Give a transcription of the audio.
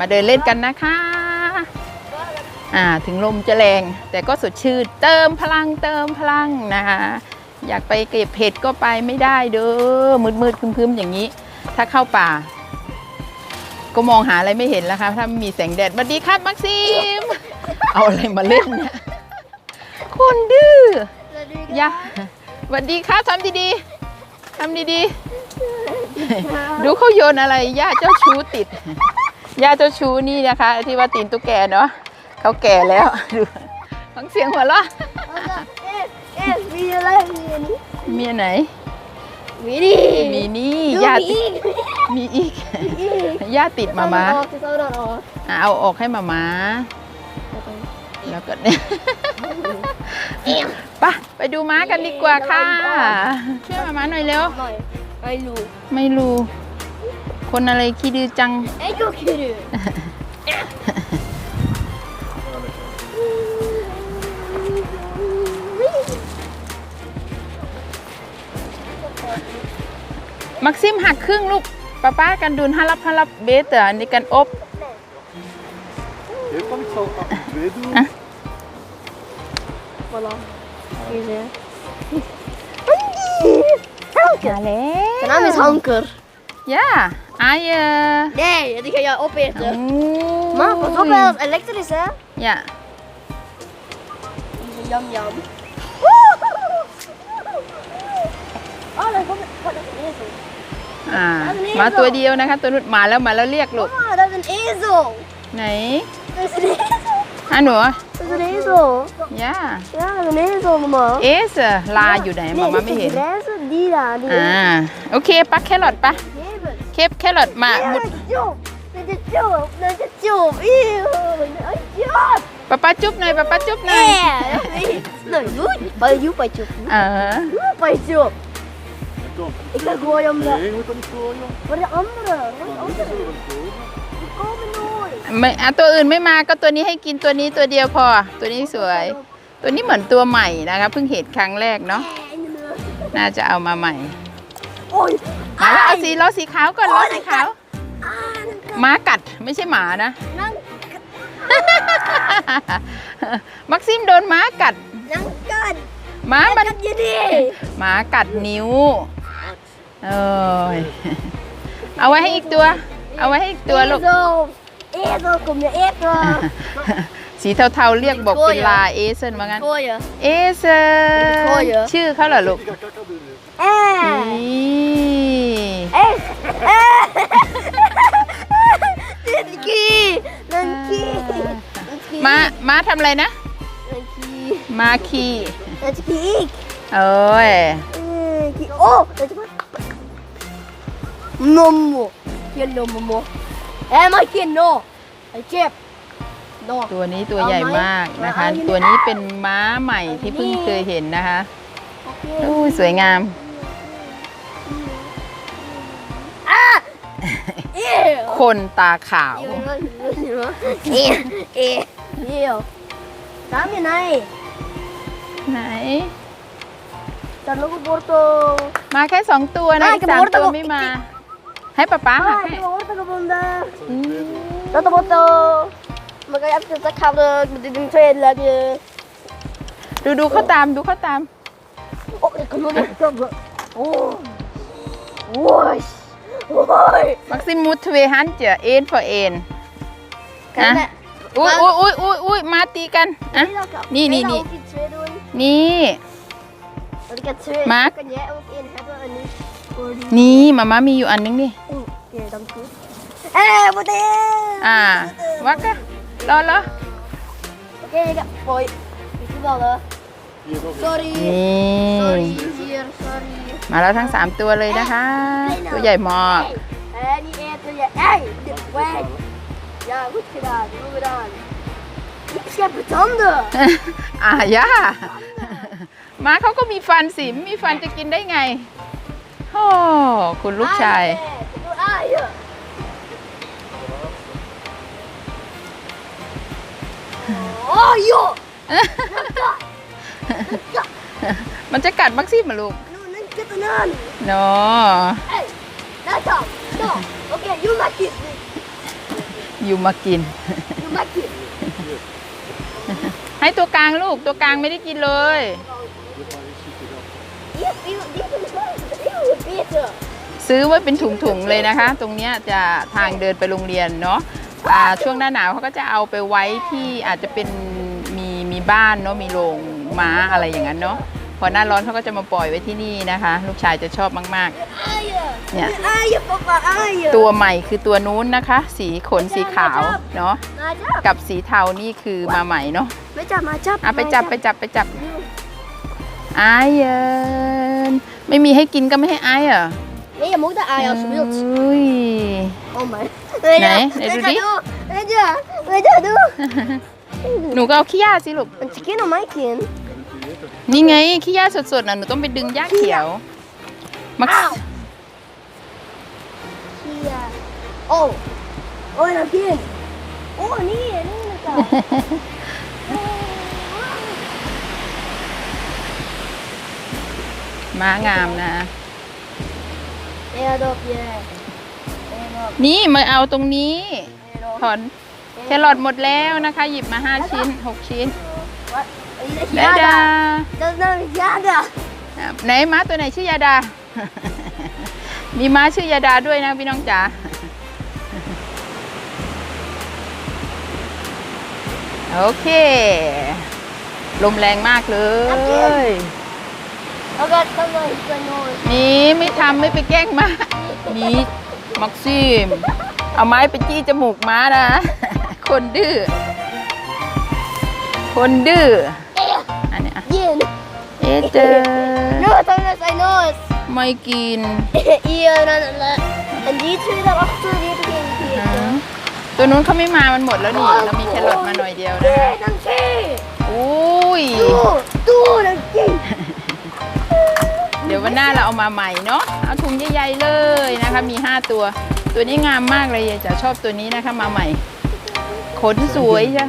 มาเดินเล่นกันนะคะอ่าถึงลมจะแรง แต่ก็สดชื่นเติมพลังเติมพลังนะคะ อยากไปเก็บเห็ดก็ไปไม่ได้เด้อมืดๆครึมๆอย่างนี้ ถ้าเข้าป่า ก็มองหาอะไรไม่เห็นแล้วค่ะถ้าไม่มีแสงแดดสวัสดีครับมักซิม เอาอะไรมาเล่นเนี่ยคนดื้อย่าสวัสดีครับทำดีๆทำดีๆ ดูเขาโยนอะไรย่าเจ้าชู้ติด ย่าเจ้าชู้นี่นะคะ ที่ว่าตีนตุ๊กแกเนาะเขาแก่แล้วดูฟังเสียงหัวเราะเอ๊ะมีอะไรมีอันนี้เมียไหนมีนี่มีนี่ดูย่ามีติดมีอีกย่าติดมามาออกจะเอาดอกออกอะเอาออกให้มามาแล้วก็เนี่ยไปไปดูม้ากันดีกว่าค่ะช่วยมามาหน่อยเร็วหน่อยไอ้ลูกไม่รู้ คนอะไรขี้ดื้อจังไอ้ก็คิดมักซิมหักครึ่งลูกป้าป้ากันดุนฮารับฮารับเบสเตอร์อันนี้กันอบ Heel van ik zal het twee doen. Ah. Voilà. Hier zie je. มาแล้ว Zijn naam is Hanker. ย่าอายเอ อ Nee, die ga je โอ้ opeten. Maar pas op, hè, dat is elektrisch, hè? ย่า Die is een jam jam. Oh, daar komt het. Dat is een ezel. อ่า มาตัวเดียวนะคะ ตัวนุดมาแล้วมาแล้วเรียกลูก Mama, dat is een ezel. ไหน Dat is een ezel. อ่ะหนู Dat is een ezel. ย่า Ja, dat is een ezel, mama. เอสลาอยู่ไหนมามาไม่เห็น Nee, dit is de grijze, die daar. Die อ่า โอเคปักแครอทปะ Geven. เคปแครอทมามุด Ja, joh. Dat is joh. Dat is joh. Eeuw. Dat is joh. ป้าป้าจุ๊บหน่อยป้าป้าจุ๊บหน่อย Nee, nee, doe. Maar joh, bij joh. เออ Joh, bij joh. Kom. Ik ga gooien om de... Nee, je moet dat niet gooien. Voor de andere. Voor de Dat is andere. zo van komen. Die komen nooit. ไม่อะตัวอื่นไม่มาก็ตัวนี้ให้กินตัวนี้ตัวเดียวพอ ตัวนี้สวย ตัวนี้เหมือนตัวใหม่นะคะเพิ่งเห็นครั้งแรกเนาะ น่าจะเอามาใหม่ Oei. มาแล้วเอาสีล้อสีขาวก่อนล้อสีขาว Ah, dan ม้ากัดไม่ใช่หมานะ kan... มักซิมโดนม้ากัด Dan kan... ม้า Dan มัน kan je niet. หมากัดนิ้วเอ้ยเอาไว้ให้อีกตัว เอาไว้ให้อีกตัวลูก Ezel. Ezel, kom je eten. สีเทาๆเรียกบอกเป็นลาเอเซนว่างั้น Gooien. เอเซโคเยอะชื่อเขาเหรอลูก Ik ga ม้าม้าทำอะไรนะ Dankie. ม้าขี่ Dankie ik. เอ้ย Dankie. Oh, weet je wat? Momo. Geen no momo. Hé, maar geen no. Hey, chip. No. ตัวนี้ตัวใหญ่มากนะคะ ตัวนี้เป็นม้าใหม่ที่เพิ่งเคยเห็นนะคะ Oké. อู้สวยงาม Ah! Eeuw. คนตาขาว Eh, eh, eeuw. Dami na eh. ไหน Tanong ko porto. มาแค่สองตัวนะได้อีกสามกระโดดตัวกระโดดไม่มาให้ป๊าป๊าหัก Ah, ให้ ito porto ka bunda. อืม Tato porto. Magkayap ka sa kabel, magdiding train lagi. ดูดูเขาตามดูเขาตาม Oh, ik kan nog niet kabel. Oh. Woes. Woes. มักซิมูทเวฮันเจอเอ็นพอเอ็น Kan Ah. je- อุ้ยอุ้ยอุ้ยอุ้ยอุ้ยมาตีกันอะ Wil je dat- Nee, wil je nee, dat nee. ook iets twee doen? นี่ Want ik heb twee. Maak. Kan jij ook één hebben en niet voor die? นี่มาม่ามีอยู่อันนึงนี่ Oeh, Oké, dank u. Eh, wat is? อ่าวักกะรอรอ Oké, ik heb... Hoi. Ik zie wel, hè. Hier nog eens. Sorry. นี่ Sorry, hier, sorry. มาแล้วทั้งสามตัวเลยนะคะ ตัวใหญ่มาก Hey, niet eten. Ja. Hey, dit weg. Ja, goed gedaan, goed gedaan. Ik schep het tanden. อ่าย่าม้าเขาก็มีฟันสิไม่มีฟันจะกินได้ไงโอ้คุณลูกชาย Doe aaien. Oh, joh. มันจะกัดมักซี่มาลูก Nu, nu zit er aan. เนาะ Hey, daar dan. Zo. Oké, you maakt dit. อยู่มากิน You like it. ให้ตัวกลางลูกตัวกลางไม่ได้กินเลย Yes, you, you can you better. ซื้อไว้เป็นถุงๆเลยนะคะ ตรงเนี้ยจะทางเดินไปโรงเรียนเนาะอ่าช่วงหน้าหนาวเขาก็จะเอาไปไว้ที่อาจจะเป็นมีมีบ้านเนาะมีโรงม้าอะไรอย่างนั้นเนาะ พอหน้าร้อนเขาก็จะมาปล่อยไว้ที่นี่นะคะ ลูกชายจะชอบมาก Aya. Yeah. Aya, Papa, Aya. ๆตัวใหม่คือตัวนู้นนะคะ สีขนสีขาวเนาะ Majap. กับสีเทานี่คือมาใหม่เนาะ Majap, majap. อะไปจับไปจับไปจับไอเยินไม่มีให้กินก็ไม่ให้ไอเหรอ Nee, je moet de Aya alsjeblieft. อุ้ย Oh my. Nee, nee, doe die. Weet je, weet je, doe. หนูก็เอาขี้ยาสิลูก Een chicken of my kin. นี่ไงขี้ยาสดๆน่ะหนูต้องไปดึงหญ้าเขียวมัก Auw. Ja. Oh. Oh, en een kin. Oh, nee, nee, nee. ม้างามนะ Nee, dat je. Nee, dat. นี่มาเอาตรงนี้ Nee, dat. ถอนแครอทหมดแล้วนะคะ หยิบมา5ชิ้น6ชิ้น Wat? Dat is ดาดา Jada. Dat is nou Jada. อะไหนม้าตัวไหนชื่อยาดา มีม้าชื่อยาดาด้วยนะพี่น้องจ๋าโอเค ลมแรงมากเลย Oké, kom dan. Ik ben nooit. นี่ไม่ทำไม่ไปแกล้งม้านี่ม็อกซิม เอาไม้ไปจี้จมูกม้านะ คนดื้อ คนดื้อ อันเนี้ยอะ Yin. เอะเจอ No, dan is hij nooit. ไม่กิน Hier en dan. En die twee daarachter, die heb ik even อื gekeken. มตัวนู้นเขาไม่มามันหมดแล้วนี่เรามีแครอทมาหน่อยเดียวนะ Nee, dan zie. อุ้ย Doe, doe, dan zie. เดี๋ยววันหน้าเราเอามาใหม่เนาะ เอาถุงใหญ่ๆเลยนะคะ มี 5 ตัว ตัวนี้งามมากเลยยายจ๋าชอบตัวนี้นะคะ มาใหม่ ขนสวยจ้ะ